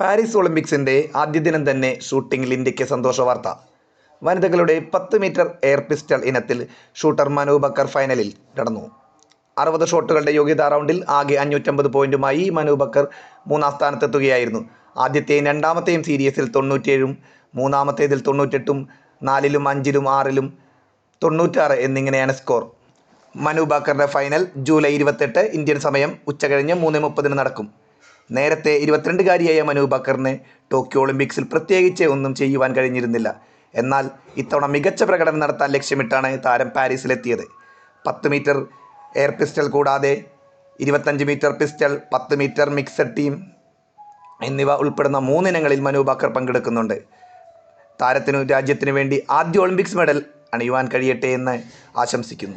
Paris ഒളിമ്പിക്സിന്റെ ആദ്യ ദിനം തന്നെ ഷൂട്ടിങ്ങിൽ ഇന്ത്യയ്ക്ക് സന്തോഷ വാർത്ത. വനിതകളുടെ പത്ത് മീറ്റർ എയർ പിസ്റ്റൾ ഇനത്തിൽ ഷൂട്ടർ മനു ബക്കർ ഫൈനലിൽ കടന്നു അറുപത് ഷോട്ടുകളുടെ യോഗ്യതാ റൗണ്ടിൽ ആകെ അഞ്ഞൂറ്റമ്പത് പോയിന്റുമായി മനു ബക്കർ മൂന്നാം സ്ഥാനത്തെത്തുകയായിരുന്നു. ആദ്യത്തെയും രണ്ടാമത്തെയും സീരീസിൽ തൊണ്ണൂറ്റേഴും മൂന്നാമത്തേതിൽ തൊണ്ണൂറ്റെട്ടും നാലിലും അഞ്ചിലും ആറിലും തൊണ്ണൂറ്റാറ് എന്നിങ്ങനെയാണ് സ്കോർ. മനു ഫൈനൽ ജൂലൈ ഇരുപത്തെട്ട് ഇന്ത്യൻ സമയം ഉച്ചകഴിഞ്ഞ് മൂന്ന് മുപ്പതിന് നടക്കും. നേരത്തെ ഇരുപത്തിരണ്ടുകാരിയായ മനു ബക്കറിന് ടോക്കിയോ ഒളിമ്പിക്സിൽ പ്രത്യേകിച്ച് ഒന്നും ചെയ്യുവാൻ കഴിഞ്ഞിരുന്നില്ല. എന്നാൽ ഇത്തവണ മികച്ച പ്രകടനം നടത്താൻ ലക്ഷ്യമിട്ടാണ് താരം പാരീസിലെത്തിയത്. പത്ത് മീറ്റർ എയർ പിസ്റ്റൽ കൂടാതെ ഇരുപത്തഞ്ച് മീറ്റർ പിസ്റ്റൽ പത്ത് മീറ്റർ മിക്സഡ് ടീം എന്നിവ ഉൾപ്പെടുന്ന മൂന്നിനങ്ങളിൽ മനു ബക്കർ പങ്കെടുക്കുന്നുണ്ട്. താരത്തിനു രാജ്യത്തിനു വേണ്ടി ആദ്യ ഒളിമ്പിക്സ് മെഡൽ അണിയുവാൻ കഴിയട്ടെ എന്ന് ആശംസിക്കുന്നു.